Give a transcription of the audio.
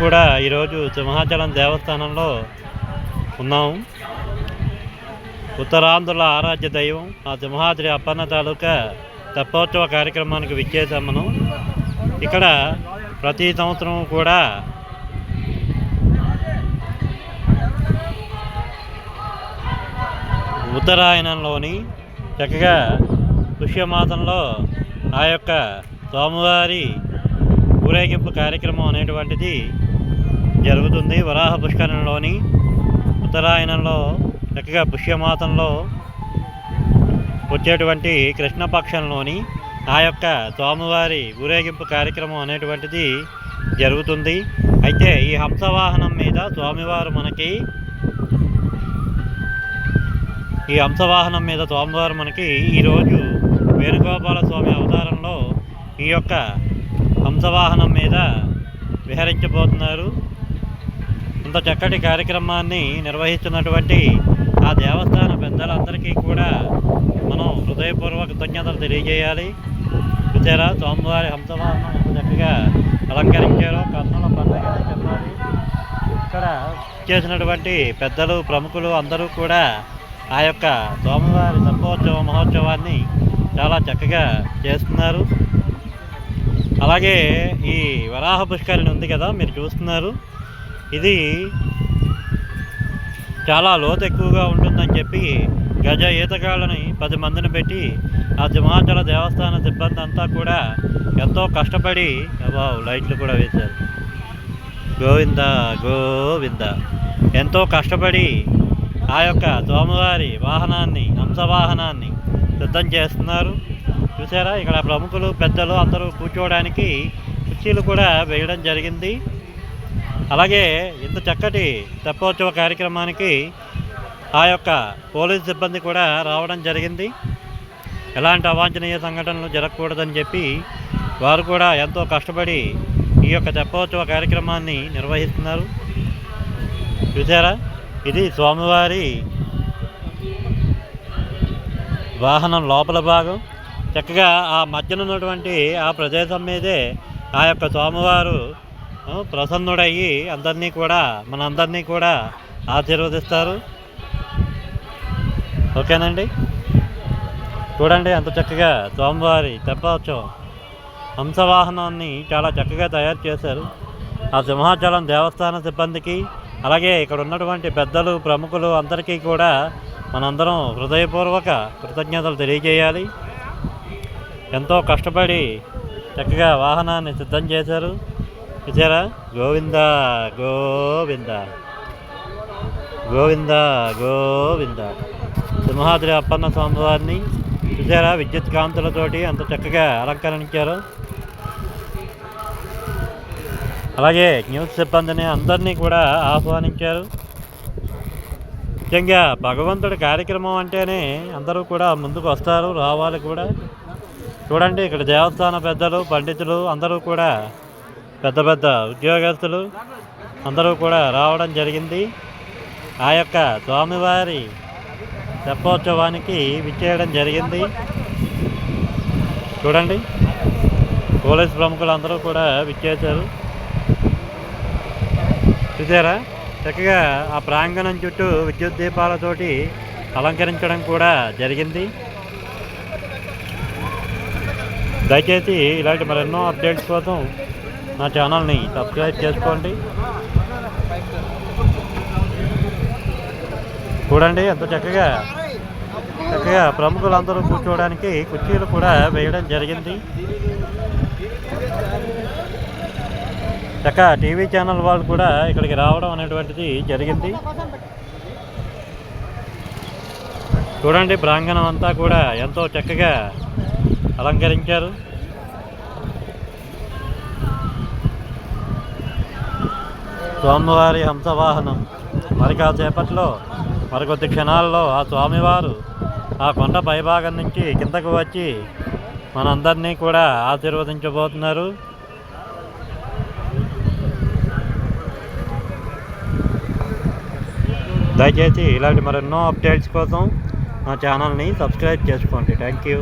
కూడా ఈరోజు సింహాచలం దేవస్థానంలో ఉన్నాము. ఉత్తరాంధ్రుల ఆరాధ్య దైవం ఆ సింహాద్రి అప్పన్న తాలూకా తెప్పోత్సవ కార్యక్రమానికి విచ్చేసాం మనం ఇక్కడ ప్రతి సంవత్సరం కూడా ఉత్తరాయణంలోని చక్కగా పుష్యమాసంలో ఆ యొక్క స్వామివారి ఊరేగింపు కార్యక్రమం అనేటువంటిది జరుగుతుంది వరాహ పుష్కరంలోని ఉత్తరాయణంలో చక్కగా పుష్యమాతంలో వచ్చేటువంటి కృష్ణపక్షంలోని ఆ యొక్క స్వామివారి ఊరేగింపు కార్యక్రమం అనేటువంటిది జరుగుతుంది. అయితే ఈ హంసవాహనం మీద స్వామివారు మనకి ఈ హంసవాహనం మీద స్వామివారు మనకి ఈరోజు వేణుగోపాల స్వామి అవతారంలో ఈ యొక్క హంసవాహనం మీద విహరించబోతున్నారు. ఇంత చక్కటి కార్యక్రమాన్ని నిర్వహిస్తున్నటువంటి ఆ దేవస్థాన పెద్దలందరికీ కూడా మనం హృదయపూర్వక కృతజ్ఞతలు తెలియజేయాలి. చూసారా? స్వామివారి హంసవాహనం ఎంత చక్కగా అలంకరించారో కర్ణుల పండుగ చెప్పాలి? ఇక్కడ చేసినటువంటి పెద్దలు ప్రముఖులు అందరూ కూడా ఆ యొక్క స్వామివారి తెప్పోత్సవ మహోత్సవాన్ని చాలా చక్కగా చేస్తున్నారు. అలాగే ఈ వరాహ పుష్కరిణి ఉంది కదా మీరు చూస్తున్నారు. ఇది చాలా లోతు ఎక్కువగా ఉంటుందని చెప్పి గజ ఈతగాళ్ళని పది మందిని పెట్టి ఆ సింహాచల దేవస్థాన సిబ్బంది అంతా కూడా ఎంతో కష్టపడి అబ్బా లైట్లు కూడా వేశారు. గోవింద గోవింద. ఎంతో కష్టపడి ఆ యొక్క స్వామివారి వాహనాన్ని హంసవాహనాన్ని సిద్ధం చేస్తున్నారు. చూసారా ఇక్కడ ప్రముఖులు పెద్దలు అందరూ కూర్చోవడానికి కుర్చీలు కూడా వేయడం జరిగింది. అలాగే ఇంత చక్కటి తెప్పోత్సవ కార్యక్రమానికి ఆ యొక్క పోలీస్ సిబ్బంది కూడా రావడం జరిగింది. ఎలాంటి అవాంఛనీయ సంఘటనలు జరగకూడదని చెప్పి వారు కూడా ఎంతో కష్టపడి ఈ యొక్క తెప్పోత్సవ కార్యక్రమాన్ని నిర్వహిస్తున్నారు. చూసారా ఇది స్వామివారి వాహనం లోపల భాగం. చక్కగా ఆ మధ్యన ఉన్నటువంటి ఆ ప్రదేశం మీదే ఆ యొక్క స్వామివారు ప్రసన్నుడయ్యి అందరినీ కూడా మనందరినీ కూడా ఆశీర్వదిస్తారు. ఓకేనండి? చూడండి ఎంత చక్కగా స్వామివారి తెప్పోత్సవం హంసవాహనాన్ని చాలా చక్కగా తయారు చేశారు. ఆ సింహాచలం దేవస్థాన సిబ్బందికి అలాగే ఇక్కడ ఉన్నటువంటి పెద్దలు ప్రముఖులు అందరికీ కూడా మనందరం హృదయపూర్వక కృతజ్ఞతలు తెలియజేయాలి. ఎంతో కష్టపడి చక్కగా వాహనాన్ని సిద్ధం చేశారు. చూసారా గోవింద గోవింద. గోవింద గోవింద. సింహాద్రి అప్పన్న స్వామివారిని చూసారా? విద్యుత్ కాంతులతోటి అంత చక్కగా అలంకరించారు. అలాగే న్యూస్ సిబ్బందిని అందరినీ కూడా ఆహ్వానించారు. ముఖ్యంగా భగవంతుడి కార్యక్రమం అంటేనే అందరూ కూడా ముందుకు వస్తారు రావాలి కూడా. చూడండి ఇక్కడ దేవస్థాన పెద్దలు పండితులు అందరూ కూడా పెద్ద పెద్ద ఉద్యోగస్తులు అందరూ కూడా రావడం జరిగింది. ఆ యొక్క స్వామివారి తెప్పోత్సవానికి విచ్చేయడం జరిగింది. చూడండి పోలీస్ ప్రముఖులు అందరూ కూడా విచ్చేశారు. చూసారా? చక్కగా ఆ ప్రాంగణం చుట్టూ విద్యుత్ దీపాలతోటి అలంకరించడం కూడా జరిగింది. దయచేసి ఇలాంటి మరెన్నో అప్డేట్స్ కోసం నా ఛానల్ని సబ్స్క్రైబ్ చేసుకోండి. చూడండి ఎంత చక్కగా చక్కగా ప్రముఖులందరూ కూర్చోవడానికి కుర్చీలు కూడా వేయడం జరిగింది. చక్క టీవీ ఛానల్ వాళ్ళు కూడా ఇక్కడికి రావడం అనేటువంటిది జరిగింది. చూడండి ప్రాంగణం అంతా కూడా ఎంతో చక్కగా అలంకరించారు. స్వామివారి హంసవాహనం. మరి కాసేపట్లో మరికొద్ది క్షణాల్లో ఆ స్వామివారు ఆ కొండ పైభాగం నుంచి కిందకు వచ్చి మనందరినీ కూడా ఆశీర్వదించబోతున్నారు. దయచేసి ఇలాంటి మరెన్నో అప్డేట్స్ కోసం మా ఛానల్ని సబ్స్క్రైబ్ చేసుకోండి. Thank you.